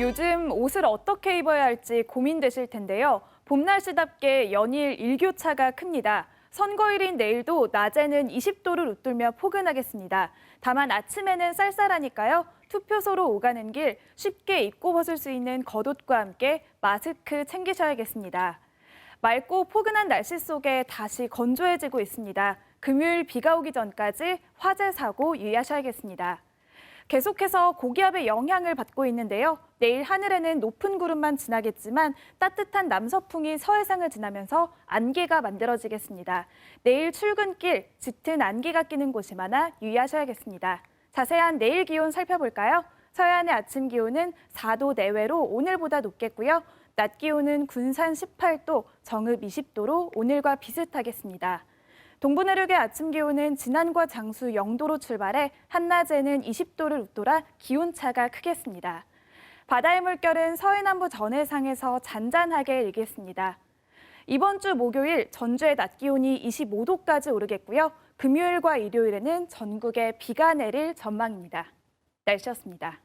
요즘 옷을 어떻게 입어야 할지 고민되실 텐데요. 봄 날씨답게 연일 일교차가 큽니다. 선거일인 내일도 낮에는 20도를 웃돌며 포근하겠습니다. 다만 아침에는 쌀쌀하니까요. 투표소로 오가는 길 쉽게 입고 벗을 수 있는 겉옷과 함께 마스크 챙기셔야겠습니다. 맑고 포근한 날씨 속에 다시 건조해지고 있습니다. 금요일 비가 오기 전까지 화재 사고 유의하셔야겠습니다. 계속해서 고기압의 영향을 받고 있는데요. 내일 하늘에는 높은 구름만 지나겠지만 따뜻한 남서풍이 서해상을 지나면서 안개가 만들어지겠습니다. 내일 출근길 짙은 안개가 끼는 곳이 많아 유의하셔야겠습니다. 자세한 내일 기온 살펴볼까요? 서해안의 아침 기온은 4도 내외로 오늘보다 높겠고요. 낮 기온은 군산 18도, 정읍 20도로 오늘과 비슷하겠습니다. 동부 내륙의 아침 기온은 지난과 장수 0도로 출발해 한낮에는 20도를 웃돌아 기온차가 크겠습니다. 바다의 물결은 서해남부 전해상에서 잔잔하게 일겠습니다. 이번 주 목요일 전주의 낮 기온이 25도까지 오르겠고요. 금요일과 일요일에는 전국에 비가 내릴 전망입니다. 날씨였습니다.